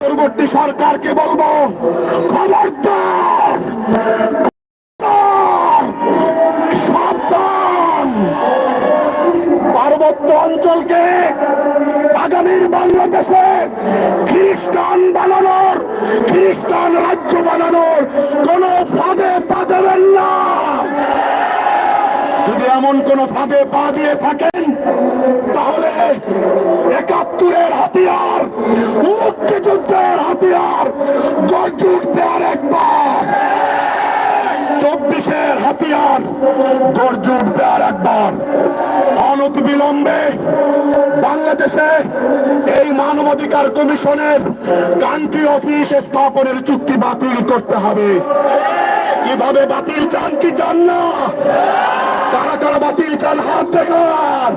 পরবর্তী সরকারকে বলব, খবরদার পার্বত্য অঞ্চলকে আগামীর বাংলাদেশে খ্রিস্টান বানানোর, খ্রিস্টান রাজ্য বানানোর কোন ফাঁদে পা না। এমন কোন ফাঁদে পা দিয়ে থাকেন? তাহলে একাত্তরের হাতিয়ার, মুক্তিযুদ্ধের হাতিয়ার গর্জে উঠবে একবার। চব্বিশের হাতিয়ার গর্জে উঠবে আর একবার। অনত বিলম্বে বাংলাদেশে এই মানবাধিকার কমিশনের কান্ট্রি অফিস স্থাপনের চুক্তি বাতিল করতে হবে। কীভাবে বাতিল চান কি চান না? কারা কারা বাতিল চান হাত দেখান।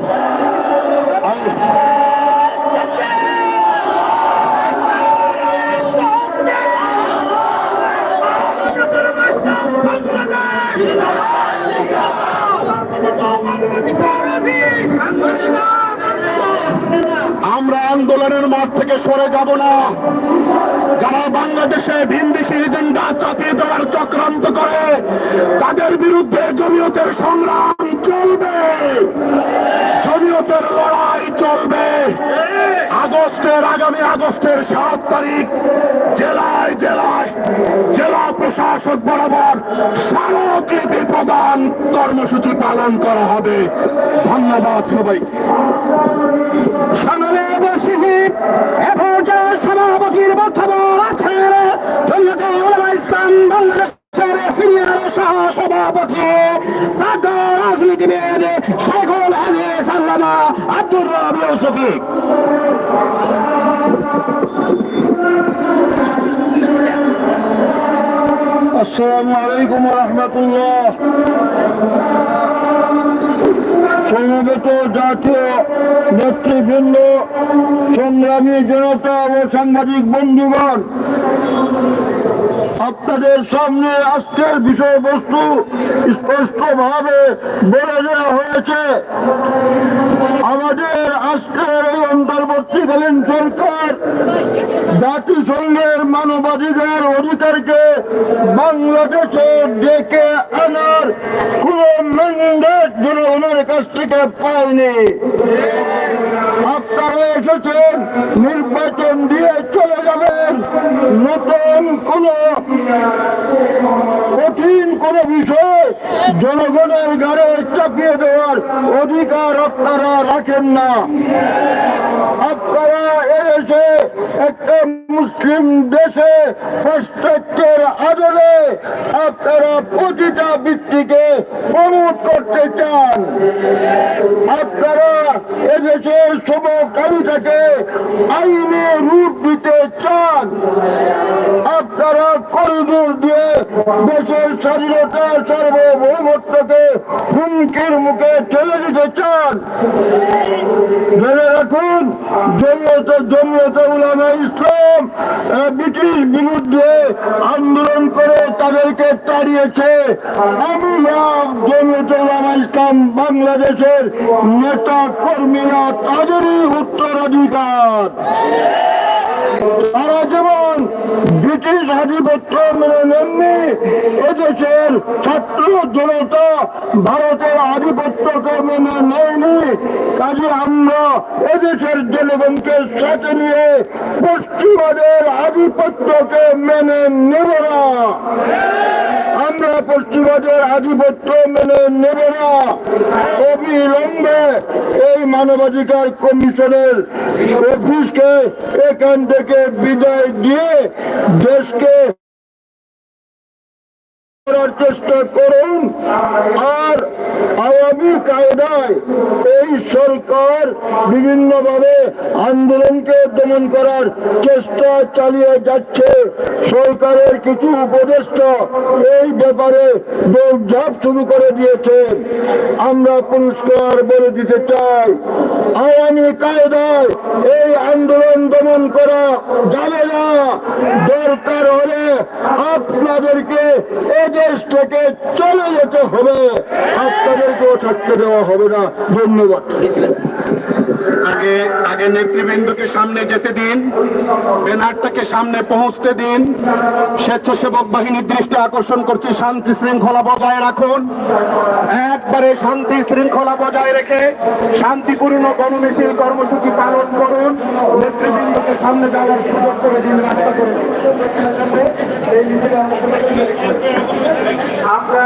আমরা আন্দোলনের মাঠ থেকে সরে যাব না। যারা বাংলাদেশে ভিনদেশি এজেন্ডা চাপিয়ে দেওয়ার চক্রান্ত করে, তাদের বিরুদ্ধে জমিয়তের সংগ্রাম চলবে। জমিয়তের লড়াই চলবে। আগস্টের, আগামী আগস্টের সাত তারিখ, জেলায় জেলায় জেলা প্রশাসক বরাবর স্মারকলিপি প্রদান কর্মসূচি পালন করা হবে। ধন্যবাদ সবাই সভাপতির বক্তব্য আছেন জমিয়তে উলামা ইসলাম, বাংলাদেশের সিনিয়র সহ সভাপতি প্রাক্তন রাজনীতিবিদ শেখুল হাদিস আল্লামা আব্দুর রবি ইউসুফি। আসসালামু আলাইকুম রহমতুল্লাহ। সমবেত জাতীয় নেতৃবৃন্দ, সংগ্রামী জনতা ও সাংবাদিক বন্ধুগণ, আপনাদের সামনে আজকের বিষয়বস্তু স্পষ্টভাবে বলে দেওয়া হয়েছে। আমাদের আজকের এই অন্তর্বর্তীকালীন সরকার জাতিসংঘের মানবাধিকার অধিকারকে বাংলাদেশে ডেকে আনার কোন ম্যান্ডেট জনগণের কাছ থেকে পায়নি আপনারা এসেছেন, নির্বাচন দিয়ে চলে যাবেন। নতুন কোন কঠিন কোন বিষয় জনগণের গাড়ে চাপিয়ে দেওয়ার অধিকার আপনারা রাখেন না। আপনারা এসে একটা মুসলিম দেশে পাশ্চাত্যের আদলে আপনারা প্রতিটা ব্যক্তিকে প্রমোট করতে চান। আপনারা এদেশের আইনে রূপ দিতে চান। আপনারা করিডোর দিয়ে দেশের সার্বভৌমত্বকে হুমকির মুখে ঠেলে দিতে চান। রাখুন, জমিয়ত জমিয়ত উলামা ইসলাম ব্রিটিশ বিরুদ্ধে আন্দোলন করে তাদেরকে তাড়িয়েছে। আমরা জমিয়ত উলামা ইসলাম বাংলাদেশের নেতা কর্মীরা তাদেরই উত্তরাধিকার। তারা যেমন ব্রিটিশ আধিপত্য মেনে নেননি। এদেশের ছাত্র জনতা ভারতের আধিপত্যকে মেনে নেয়নি। কাজে আমরা এদেশের জনগণকে সাথে নিয়ে পশ্চিমাদের আধিপত্যকে মেনে নেব না। আমরা পশ্চিমাদের আধিপত্য মেনে নেব না। অবিলম্বে এই মানবাধিকার কমিশনের অফিসকে এখান থেকে বিদায় দিয়ে देश के করার চেষ্টা করুন। আর আওয়ামী কায়দায় এই সরকার বিভিন্নভাবে আন্দোলনকে দমন করার চেষ্টা চালিয়ে যাচ্ছে। সরকারের কিছু উপদেষ্টা এই ব্যাপারে দৌড়ঝাঁপ শুরু করে দিয়েছে। আমরা পুরস্কার বলে দিতে চাই। আওয়ামী কায়দায় এই আন্দোলন দমন করা যাবে না দরকার হলে আপনাদেরকে থেকে চলে যেতে হবে। আপনাদেরকেও থাকতে দেওয়া হবে না। ধন্যবাদ। আগে আগে নেতৃবৃন্দকে সামনে যেতে দিন, ব্যানারটাকে সামনে পৌঁছতে দিন। স্বেচ্ছাসেবক বাহিনীর দৃষ্টি আকর্ষণ করছি, শান্তি শৃঙ্খলা বজায় রাখুন। একবারে শান্তি শৃঙ্খলা বজায় রেখে শান্তিপূর্ণ গণমিছিল কর্মসূচি পালন করুন। নেতৃবৃন্দকে সামনে যাওয়ার সুযোগ করে দিন, রাস্তা করে দিন। আমরা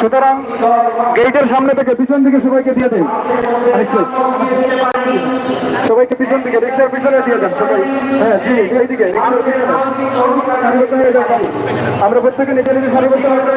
সুতরাং গেটের সামনে থেকে পিছন দিকে সবাইকে দিয়ে দেন। সবাইকে পিছন দিকে, রিক্সার পিছনে দিয়ে দেন সবাই। হ্যাঁ জি, এইদিকে। আমরা প্রত্যেকে নিজে নিজে সারিবদ্ধ করে?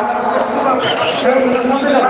সেই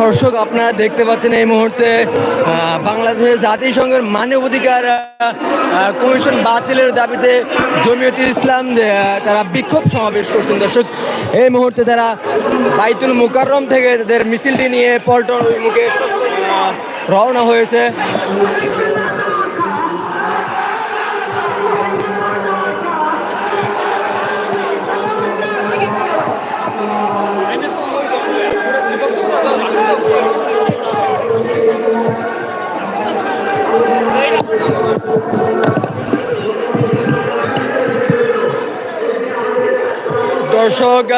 দর্শক আপনারা দেখতে পাচ্ছেন এই মুহূর্তে বাংলাদেশের জাতিসংঘের মানবাধিকার আহ, আহ, কমিশন বাতিলের দাবিতে জমিয়তুল ইসলাম তারা বিক্ষোভ সমাবেশ করছেন। দর্শক এই মুহূর্তে তারা বাইতুল মুকাররম থেকে তাদের মিছিলটি নিয়ে পল্টন অভিমুখে রওনা হয়েছে। দর্শক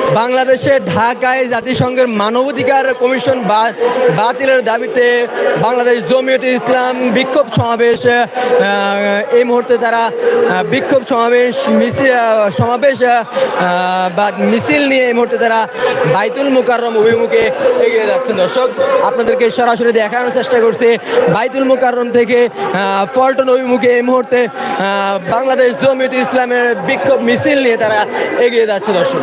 আহ, বাংলাদেশের ঢাকায় জাতিসংঘের মানবাধিকার কমিশন বাতিলের দাবিতে বাংলাদেশ জমিয়তে ইসলাম বিক্ষোভ সমাবেশ এই মুহূর্তে তারা বিক্ষোভ সমাবেশ মিছিল সমাবেশ বা মিছিল নিয়ে এই মুহূর্তে তারা বাইতুল মুকাররম অভিমুখে এগিয়ে যাচ্ছেন। দর্শক আপনাদেরকে সরাসরি দেখানোর চেষ্টা করছে। বাইতুল মুকাররম থেকে পল্টন অভিমুখে এই মুহূর্তে বাংলাদেশ জমিয়ত ইসলামের বিক্ষোভ মিছিল নিয়ে তারা এগিয়ে যাচ্ছে। দর্শক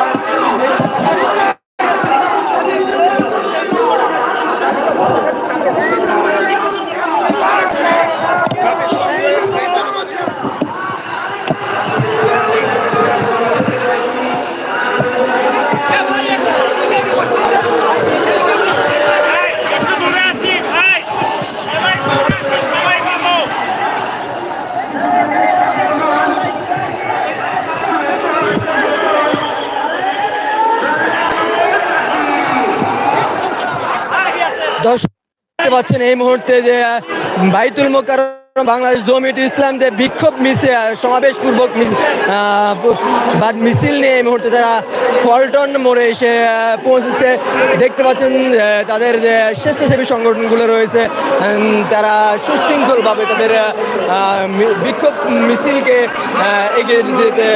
একটু দূরে আছি ভাই সবাই সবাই পাবো দর্শক দেখতে পাচ্ছেন এই মুহূর্তে যে বাইতুল মোকার বাংলাদেশ জমিয়ত ইসলাম যে বিক্ষোভ মিছিল সমাবেশ পূর্বক বা মিছিল নিয়ে এই মুহূর্তে তারা ফলটন মোড়ে এসে পৌঁছেছে। দেখতে পাচ্ছেন তাদের যে স্বেচ্ছাসেবী সংগঠনগুলো রয়েছে তারা সুশৃঙ্খলভাবে তাদের বিক্ষোভ মিছিলকে এগিয়ে যেতে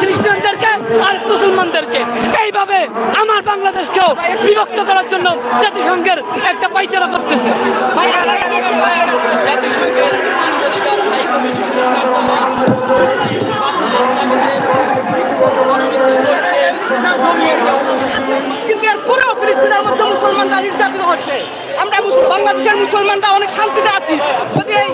খ্রিস্টানদেরকে আর মুসলমানদেরকে এইভাবে আমার বাংলাদেশকেও বিভক্ত করার জন্য জাতিসংঘের একটা পাইচারা করতেছে। জাতিসংঘের কিন্তু এর পরেও ফিলিস্তিনের মধ্যে মুসলমানরা নির্যাতিত হচ্ছে। আমরা বাংলাদেশের মুসলমানরা অনেক শান্তিতে আছি। যদি এই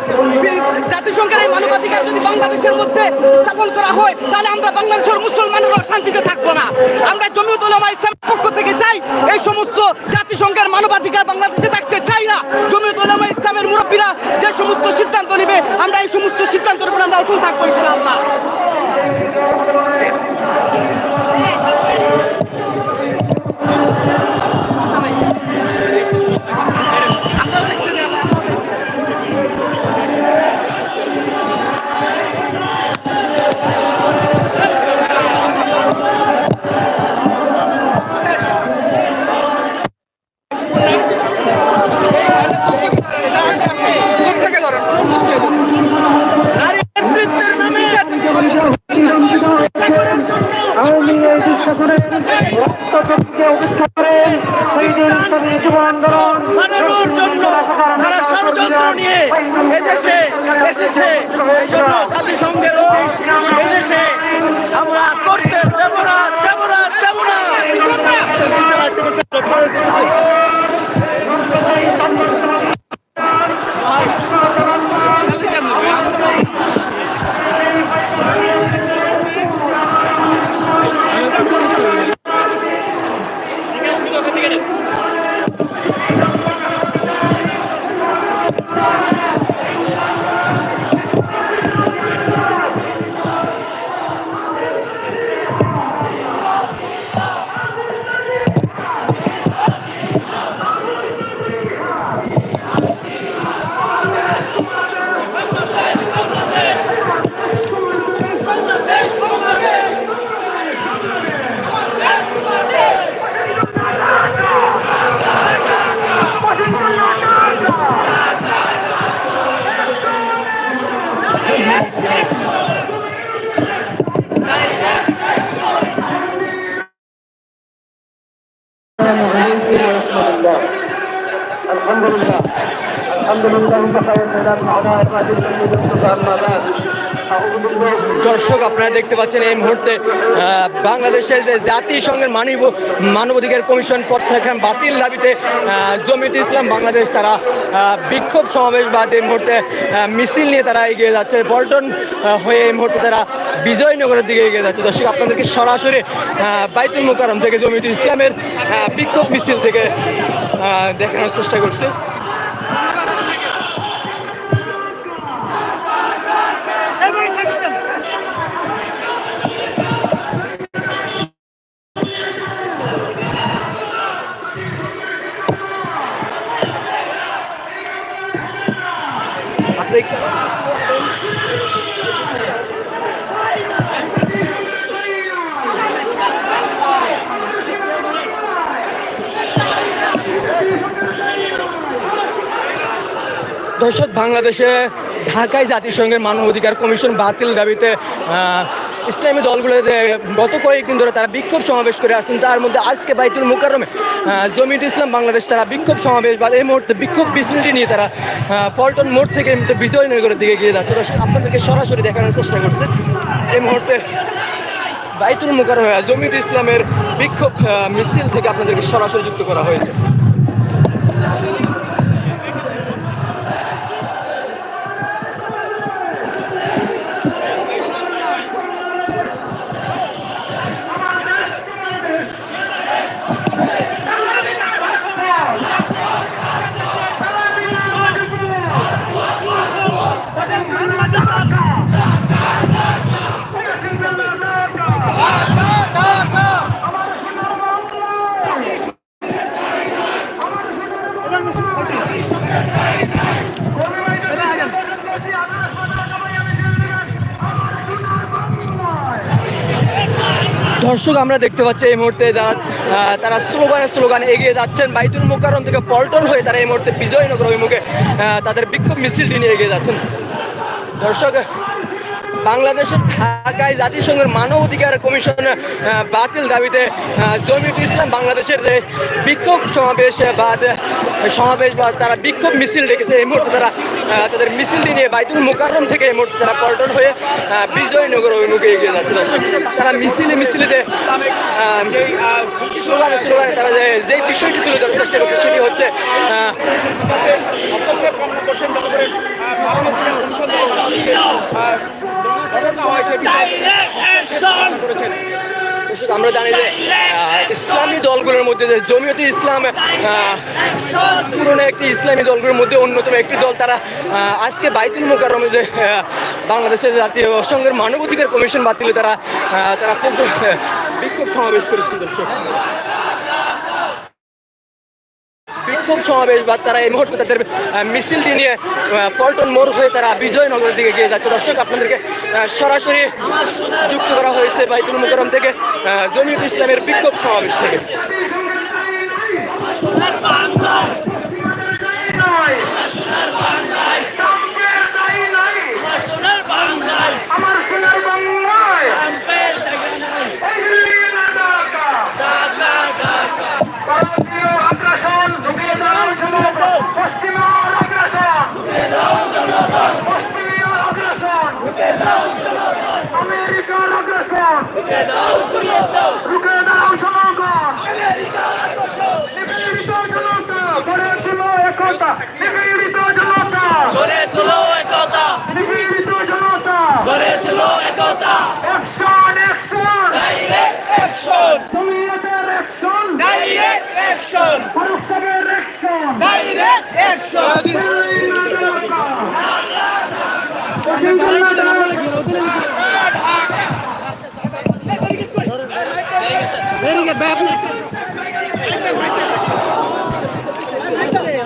এই মানবাধিকার যদি বাংলাদেশের মধ্যে স্থাপন করা হয়, তাহলে আমরা বাংলাদেশের মুসলমানেরাও শান্তিতে থাকব না। আমরা জমিয়ত ইসলামের পক্ষ থেকে চাই, এই সমস্ত জাতিসংঘের মানবাধিকার বাংলাদেশে থাকতে চাই না। জমিয়ত উলামা ইসলামের মুরব্বীরা যে সমস্ত সিদ্ধান্ত নেবে, আমরা এই সমস্ত সিদ্ধান্তের উপর আমরা অটল থাকব ইনশাআল্লাহ। আমাদের শহীদের প্রতি যুব আন্দোলন তারা ষড়যন্ত্র নিয়ে এদেশে এসেছে এই জন্য জাতিসংঘের অফিস এদেশে আমরা করতে দেব না দেব না দেব না Thank you. দর্শক আপনারা দেখতে পাচ্ছেন এই মুহূর্তে বাংলাদেশের জাতিসংঘের মানব মানবাধিকার কমিশন প্রত্যাখ্যান বাতিল দাবিতে আহ, জমিয়ত ইসলাম বাংলাদেশ তারা বিক্ষোভ সমাবেশ বা এই মুহূর্তে মিছিল নিয়ে তারা এগিয়ে যাচ্ছে পল্টন হয়ে এই মুহূর্তে তারা বিজয়নগরের দিকে এগিয়ে যাচ্ছে। দর্শক আপনাদেরকে সরাসরি বাইতুল মোকারম থেকে জমিয়ত ইসলামের বিক্ষোভ মিছিল থেকে দেখানোর চেষ্টা করছি। দর্শক বাংলাদেশে ঢাকায় জাতিসংঘের মানবাধিকার কমিশন বাতিল দাবিতে ইসলামী দলগুলো গত কয়েকদিন ধরে তারা বিক্ষোভ সমাবেশ করে আসছেন তার মধ্যে আজকে বাইতুল মুকাররমে জমিয়ত ইসলাম বাংলাদেশ তারা বিক্ষোভ সমাবেশ বা এই মুহূর্তে বিক্ষোভ মিছিলটি নিয়ে তারা আহ, পল্টন মোড় থেকে বিজয়নগরের দিকে গিয়ে যাচ্ছে। দর্শক আপনাদেরকে সরাসরি দেখানোর চেষ্টা করছে। এই মুহূর্তে বাইতুল মুকাররমে জমিয়ত ইসলামের বিক্ষোভ মিছিল থেকে আপনাদেরকে সরাসরি যুক্ত করা হয়েছে। দর্শক আমরা দেখতে পাচ্ছি এই মুহূর্তে আহ, তারা স্লোগানে স্লোগানে এগিয়ে যাচ্ছেন। বাইতুল মোকারম থেকে পল্টন হয়ে তারা এই মুহূর্তে বিজয়নগর অভিমুখে তাদের বিক্ষোভ মিছিলটি নিয়ে এগিয়ে যাচ্ছেন। দর্শক বাংলাদেশের ঢাকায় জাতিসংঘের মানবাধিকার কমিশন বাতিল দাবিতে জমিয়ত ইসলাম বাংলাদেশের বিক্ষোভ সমাবেশ বা সমাবেশ বা তারা বিক্ষোভ মিছিল রেখেছে এই মুহূর্তে তারা তাদের মিছিলটি নিয়ে বাইতুল মোকাররম থেকে এই মুহূর্তে তারা পল্টন হয়ে বিজয়নগর অভিমুখে এগিয়ে যাচ্ছে। দর্শক তারা মিছিলে মিছিলে যে স্লোগানে স্লোগানে তারা যে যে বিষয়টি তুলে ধরার চেষ্টা করছে সেটি হচ্ছে আহ, আমরা জানি যে ইসলামী দলগুলোর মধ্যে যে জমিয়তে ইসলাম পুরনো একটি ইসলামী দলগুলোর মধ্যে অন্যতম একটি দল তারা আজকে বাইতুল মোকারমে যে বাংলাদেশের জাতীয় সংঘের মানবাধিকার কমিশন বাতিলে তারা তারা বিক্ষোভ সমাবেশ করেছিল দর্শক। বিক্ষোভ সমাবেশ বা তারা এই মুহূর্তে তাদের মিছিলটি নিয়ে পল্টন মোড় হয়ে তারা বিজয়নগরের দিকে গিয়ে যাচ্ছে। দর্শক, আপনাদেরকে সরাসরি যুক্ত করা হয়েছে বাইতুল মুকরম থেকে জমিয়ত ইসলামের বিক্ষোভ সমাবেশ থেকে সোনার বাংলায় এই দিল্লির ঢাকা ভারতীয় আগ্রাসন ঢুকিয়ে দাও জনগণ পশ্চিমের আগ্রাসন পশ্চিমীয় আগ্রাসন আমেরিকার আগ্রাসন রুখে দাও জনগণ নিপীড়িত জনতা গড়ে তুলো একতা নিপীড়িত জনতা গড়ে ছিল একতা নিপীড়িত জনতা গড়ে ছিল একতা action action direct action জমিয়তের action direct action action direct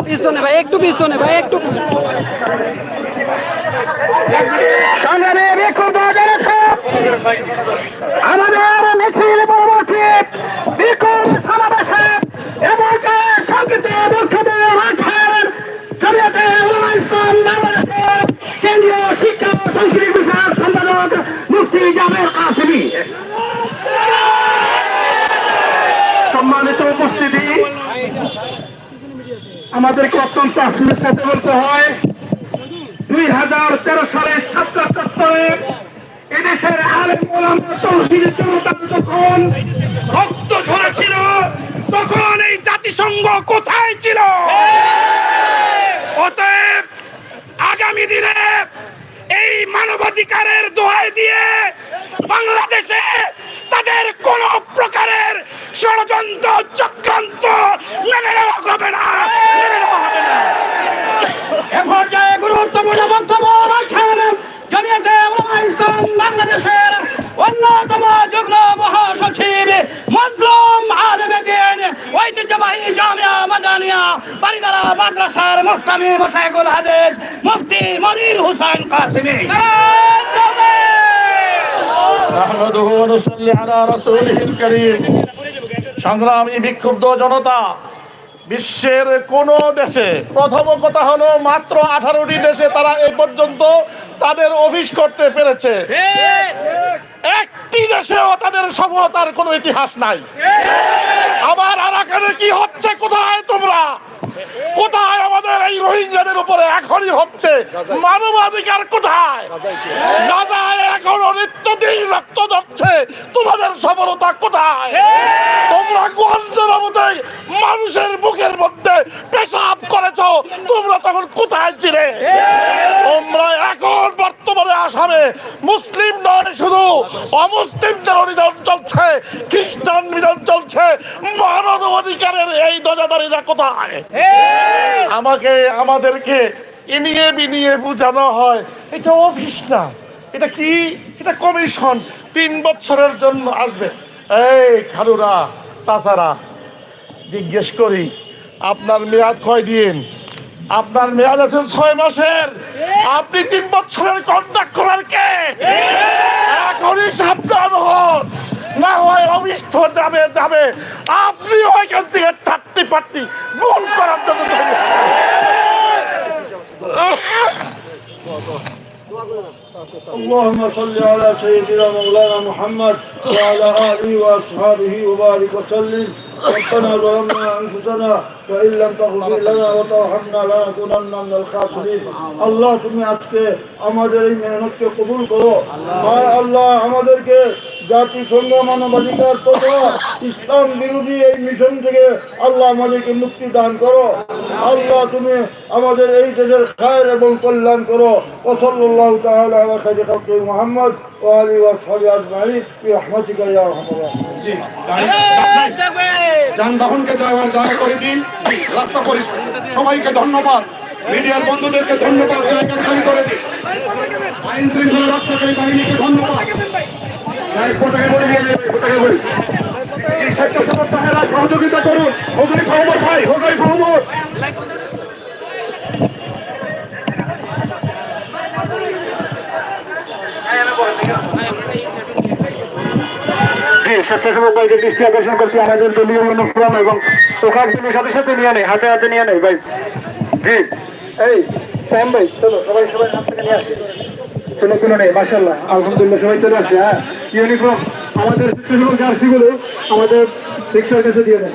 পিছনে ভাই একটু পিছনে ভাই একটু। সংগ্রামে বিক্ষুব্ধ জনতা আমাদের মিছিল পরবর্তী বিক্ষোভ সমাবেশে এবং সংগীতে বক্তব্য রাখেন জমিয়তে উলামা ইসলাম বাংলাদেশের কেন্দ্রীয় শিক্ষা ও সংস্কৃতি বিষয়ক সম্পাদক মুফতি জামের সম্মানিত উপস্থিতি, আমাদেরকে অত্যন্ত আশ্চর্যের সাথে বলতে হয়, দুই হাজার তেরো সালের সাতটা চত্বরে এদেশের যখন রক্ত ঝরেছিল, তখন এই জাতিসংঘ কোথায় ছিল? অতএব আগামী দিনে এই মানবাধিকারের দোহাই দিয়ে বাংলাদেশে তাদের কোন প্রকারের ষড়যন্ত্র, চক্রান্ত মেনে নেওয়া হবে না এ পর্যায়ে গুরুত্বপূর্ণ বক্তব্য রাখছেন জমিয়তে ইসলাম বাংলাদেশের অন্যতম জামিয়া মাদানিয়া বারিদারা মাদ্রাসার মুহতামি মশাইকুল হাদিস মুফতি মনির হুসাইন কাসিমি نحمده ونصلي على رسوله الكريم সংগ্রামী বিক্ষুব্ধ জনতা বিশ্বের কোন দেশে প্রথম কথা হলো মাত্র আঠারোটি দেশে তারা এই পর্যন্ত তাদের অফিস করতে পেরেছে একটি দেশেও তাদের সফলতার কোনো ইতিহাস নাই। আবার আরাকানে কি হচ্ছে? কোথায় তোমরা? কোথায় আমাদের এই রোহিঙ্গাদের উপরে এখনই হচ্ছে? মানবাধিকার কোথায়? গাজায় রক্ত যাচ্ছে তোমাদের সফলতা কোথায়? তোমরা গঞ্জের মানুষের মুখের মধ্যে পেশাব করেছ। তোমরা তখন কোথায় ছিলে? তোমরা এখন বর্তমানে আসামে মুসলিম নয়, শুধু অমুসলিমদের নিধন চলছে, খ্রিস্টান নিধন চলছে মানব অধিকারের এই দজাদারিরা কোথায়? আমাকে, আমাদেরকে এনিয়ে বিনিয়ে বোঝানো হয়, এটা অফিস না, এটা কি? এটা কমিশন, তিন বছরের জন্য আসবে। এই খালুরা, চাচারা, জিজ্ঞেস করি, আপনার মেয়াদ কয় দিন আপনার মেয়াদ আছে ছয় মাসের আপনি তিন বছরের কন্ট্যাক্ট করার কে এখনই সাবধান হন না হয় অবিষ্ট যাবে যাবে আপনি ওইখান থেকে চারটি পাট্টি গোল করার জন্য তৈরি হন। اللهم صل على سيدنا مولانا محمد وعلى آله وأصحابه وبارك وسلم ربنا ظلمنا أنفسنا وإن لم تغفر لنا وترحمنا لنكونن من الخاسرين আল্লাহ তুমি আজকে আমাদের এই মেহনতকে কবুল করো হায় আল্লাহ আমাদেরকে জাতিসংঘ মানবাধিকার তথা ইসলাম বিরোধী এই মিশন থেকে আল্লাহ আমাদেরকে মুক্তি দান করো আল্লাহ তুমি আমাদের এই দেশের খায়ের এবং কল্যাণ করো ওসল্লাহ তাআলা আলা খাইরি খালকি মুহাম্মদ ওয়া আলিহি ওয়া সাহবিহি আজমাইন বিরহমাতিকা ইয়া আরহামার রাহিমিন জি, যানবাহনকে যাওয়ার জায়গা করে দিন। রাস্তা পরিষ্কার। সবাইকে ধন্যবাদ। মিডিয়ার বন্ধুদেরকে ধন্যবাদ জায়গা খালি করে দিন। আইন শৃঙ্খলা রক্ষাকারী বাহিনীকে ধন্যবাদ। দিয়ে স্বেচ্ছাসেবক ভাইয়েরা সহযোগিতা করুন। হোগাই মোহাম্মদ ভাই হোগাই মোহাম্মদ জি স্বেচ্ছাসেবক ভাইকে দৃষ্টি আকর্ষণ করছি, আমাদের দলীয় এবং ওখান থেকে সাথে সাথে নিয়ে নেই, হাতে হাতে নিয়ে নেই, ভাই। জি, এই স্যাম ভাই, চলো, সবাই সবাই হাত থেকে নিয়ে আসি। নেই আলহামদুলিল্লাহ, সবাই চলে আসছে হ্যাঁ। ইউনিফর্ম, আমাদের আমাদের রিক্সার কাছে দিয়ে দেন।